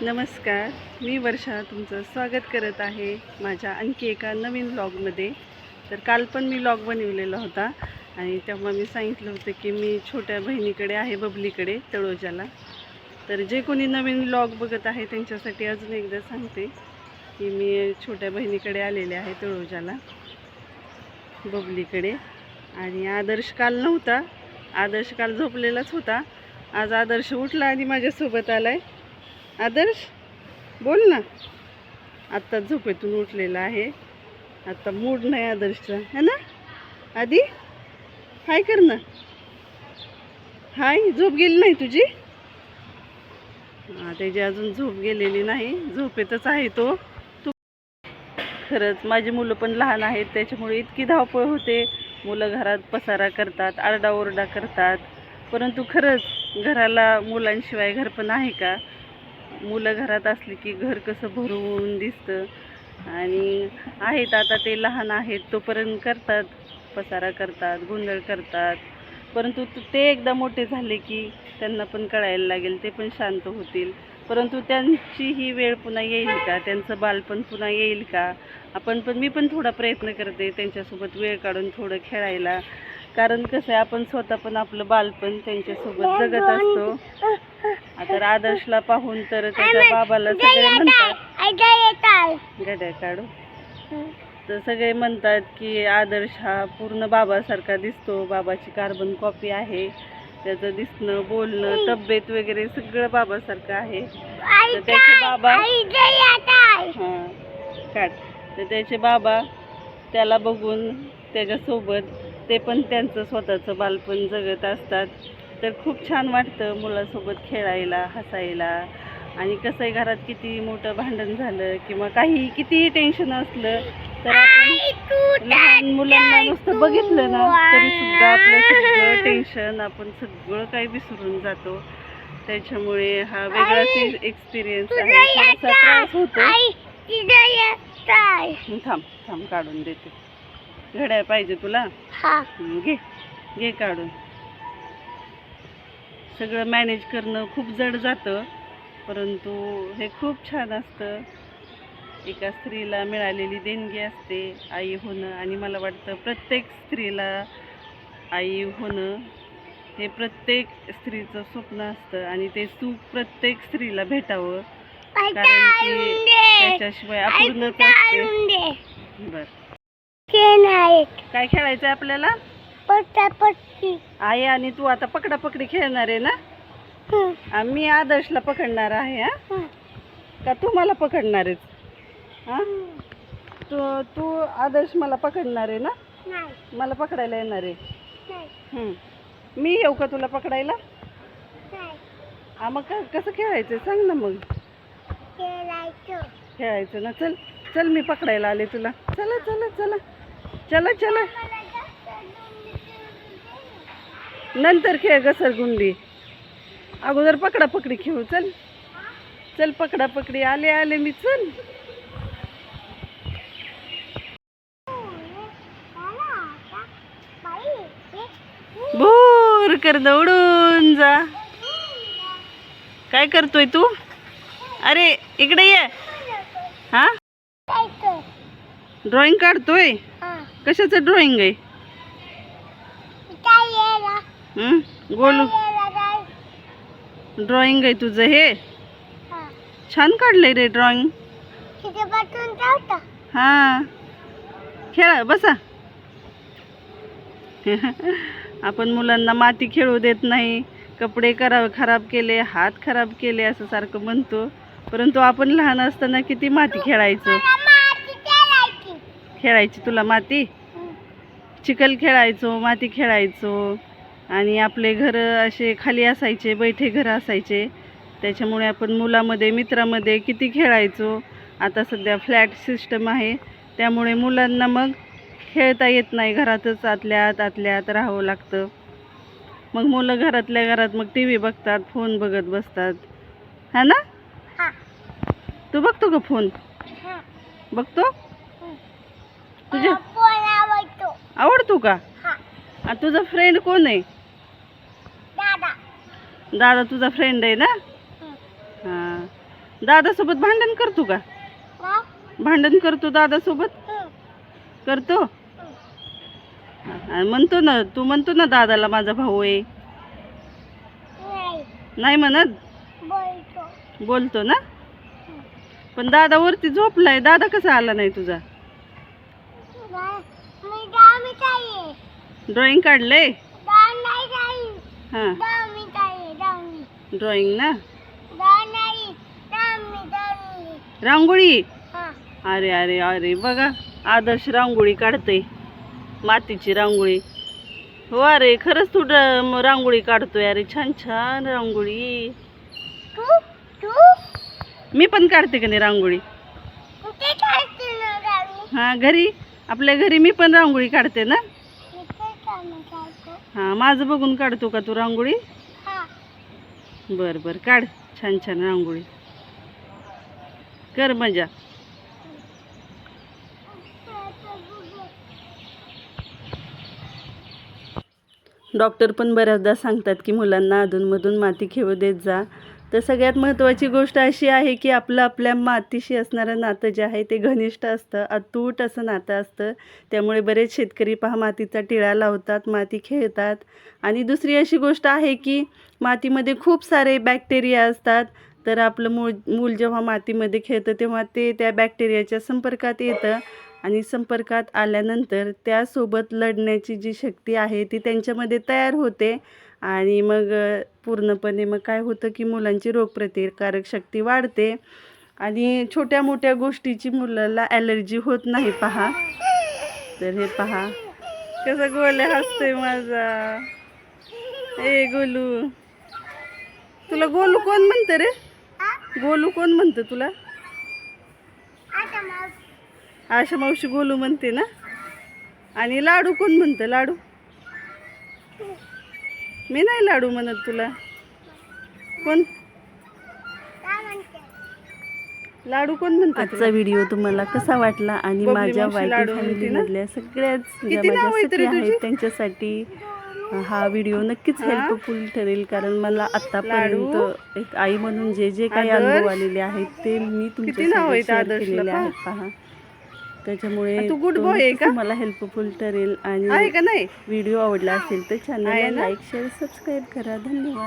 नमस्कार मी वर्षा तुमचं स्वागत करत आहे माझ्या आणखी एका नवीन ब्लॉगमध्ये तर काल पण मी ब्लॉग बनवलेला होता आणि तेव्हा मी सांगितलं होतं की मी छोट्या बहिणीकडे आहे बबलीकडे तळोजाला. तर जे कोणी नवीन ब्लॉग बघत आहे त्यांच्यासाठी अजून एकदा सांगते की मी छोट्या बहिणीकडे आलेले आहे तळोजाला बबलीकडे. आणि आदर्श काल नव्हता आदर्श काल झोपलेलाच होता. आज आदर्श उठला आणि माझ्यासोबत आला आहे आदर्श बोल ना. आत्ता झोपेतून उठलेला आहे. आत्ता मूड नाही आदर्शचा है ना? आधी हाय कर ना. हाय झोप गेली नाही तुझी? हां त्याची अजून झोप गेलेली नाही झोपेतच आहे तो. तू खरंच माझी मुलं पण लहान आहेत त्याच्यामुळे इतकी धावपळ होते. मुलं घरात पसारा करतात आरडाओरडा करतात. परंतु खरंच घराला मुलांशिवाय घर पण आहे का? मुलं घरात असली की घर कसं भरून दिसतं. आणि आहेत आता ते लहान आहेत तोपर्यंत करतात पसारा करतात गोंधळ करतात. परंतु त- ते एकदा मोठे झाले की त्यांना पण कळायला लागेल ते पण शांत होतील. परंतु त्यांची ही वेळ पुन्हा येईल का? त्यांचं बालपण पुन्हा येईल का? आपण पण मी पण थोडा प्रयत्न करते त्यांच्यासोबत वेळ काढून थोडं खेळायला. कारण कसं आहे आपण स्वतः पण आपलं बालपण त्यांच्यासोबत जगत असतो. आता आदर्शला पाहून तर त्याच्या बाबाला सगळे म्हणतात. गड्या काढू. तर सगळे म्हणतात की आदर्श हा पूर्ण बाबासारखा दिसतो. बाबाची कार्बन कॉपी आहे. त्याचं दिसणं बोलणं तब्येत वगैरे सगळं बाबासारखं आहे. तर त्याचे बाबा हां काढ. तर त्याचे बाबा त्याला बघून त्याच्यासोबत ते पण त्यांचं स्वतःचं बालपण जगत असतात. तर खूप छान वाटतं मुलासोबत खेळायला हसायला. आणि कसं आहे घरात किती मोठं भांडण झालं किंवा काही कितीही टेन्शन असलं तर आपण लहान मुलांना नुसतं बघितलं ना तरी सुद्धा आपलं सगळं टेन्शन आपण सगळं काही विसरून जातो. त्याच्यामुळे हा वेगळाच एक्सपिरियन्स आहे. थोडासा त्रास होतो. थांब थांब काढून देते. घड्याळ पाहिजे तुला? हं, घे घे काढून. सगळं मॅनेज करणं खूप जड जातं परंतु हे खूप छान असतं. एका स्त्रीला मिळालेली देणगी असते आई होणं आणि मला वाटतं प्रत्येक स्त्रीला आई होणं हे प्रत्येक स्त्रीचं स्वप्न असतं आणि ते सुख प्रत्येक स्त्रीला भेटावं कारण की त्याच्याशिवाय अपूर्णच असते. बर. काय खेळायचं आहे आपल्याला आई आणि तू आता पकडा पकडी खेळणार आहे ना? आ, मी आदर्शला पकडणार आहे हा? का तू मला पकडणार आहेस? हा? तू तू आदर्श मला पकडणार आहे ना? मला पकडायला येणार आहे. हं. मी येऊ का तुला पकडायला? हा मग का कसं खेळायचं सांग ना मग. खेळायचं. ना. चल चल मी पकडायला आले तुला. चला चला चला. चला चला. नंतर खेळ घसरगुंडी अगोदर पकडा पकडी खेळू चल. चल पकडा पकडी. आले आले मी चल. भूर कर दौडून जा. काय करतोय तू? अरे इकडे ये. हा? ड्रॉइंग काढतोय? कशाचं ड्रॉइंग आहे? गोलू. ड्रॉइंग आहे तुझं हे? छान काढलंय रे ड्रॉइंग हा. खेळा बसा. आपण मुलांना माती खेळू देत नाही. कपडे करा खराब केले हात खराब केले असं सारखं म्हणतो. परंतु आपण लहान असताना किती माती खेळायचो? खेळायची. तुला माती? चिखल खेळायचो माती खेळायचो. आणि आपले घर असे खाली असायचे बैठे घर असायचे. त्याच्यामुळे आपण मुलामध्ये मित्रामध्ये किती खेळायचो. आता सध्या फ्लॅट सिस्टम आहे. त्यामुळे मुलांना मग खेळता येत नाही. घरातच आतल्यात आतल्यात राहावं लागतं. मग मुलं घरातल्या घरात मग टी व्ही बघतात फोन बघत बसतात. हा ना? तू बघतो का फोन? बघतो? तुझ्या आवडतो. का? तुझा फ्रेंड कोण आहे? दादा तुझा फ्रेंड आहे ना? हां. दादासोबत भांडण करतो का? भांडण करतो दादासोबत? करतो? हा, म्हणतो ना तू म्हणतो ना दादाला माझा भाऊ आहे. नाही. म्हणत? बोलतो. ना? पण दादा वरती झोपलाय. दादा कसा आला नाही तुझा? ड्रॉइंग काढलंय? हा. ड्रॉइंग ना? रांगोळी? अरे अरे अरे बघा. आदर्श रांगोळी काढते मातीची रांगोळी. हो अरे खरंच तू रांगोळी काढतोय. अरे छान छान रांगोळी. मी पण काढते का नाही रांगोळी? हा घरी? आपल्या घरी मी पण रांगोळी काढते ना? हा माझं बघून काढतो का तू रांगोळी? बर बर. काढ छान छान रांगोळी. कर मजा. डॉक्टर पण बऱ्याचदा सांगतात की मुलांना अधूनमधून माती खेळू देत जा. तर सगळ्यात महत्त्वाची गोष्ट अशी आहे की आपलं आपल्या मातीशी असणारं नातं जे आहे ते घनिष्ठ असतं अतूट असं नातं असतं. त्यामुळे बरेच शेतकरी पहा मातीचा टिळा लावतात माती खेळतात. आणि दुसरी अशी गोष्ट आहे की मातीमध्ये खूप सारे बॅक्टेरिया असतात. तर आपलं मूळ मूल जेव्हा मातीमध्ये खेळतं तेव्हा ते त्या बॅक्टेरियाच्या संपर्कात येतं. आणि संपर्कात आल्यानंतर त्यासोबत लढण्याची जी शक्ती आहे ती त्यांच्यामध्ये तयार होते. आणि मग पूर्णपणे मग काय होतं की मुलांची रोगप्रतिकारक शक्ती वाढते आणि छोट्या मोठ्या गोष्टीची मुलाला ॲलर्जी होत नाही पहा. तर हे पहा. कसं गोले हसतोय माझा. ए गोलू. तुला गोलू कोण म्हणतं रे? गोलू कोण म्हणतं तुला? आशा मावशी गोलू म्हणते ना? आणि लाडू कोण म्हणतं? लाडू? मी नाही लाडू म्हणत तुला कोण लाडू कोण म्हणतात आजचा व्हिडिओ तुम्हाला कसा वाटला आणि माझ्या वाईट सगळ्याच आहेत? त्यांच्यासाठी हा व्हिडिओ नक्कीच? हेल्पफुल ठरेल कारण मला? आतापर्यंत एक आई म्हणून जे जे काही? अनुभव आलेले आहेत ते मी शेअर केलेले? आहेत पहा त्याच्यामुळे तू तो boy आहे का? तुम्हाला हेल्पफुल ठरेल आहे आणि का नाही व्हिडिओ आवडला असेल तर चॅनलला? लाईक शेअर सबस्क्राईब करा धन्यवाद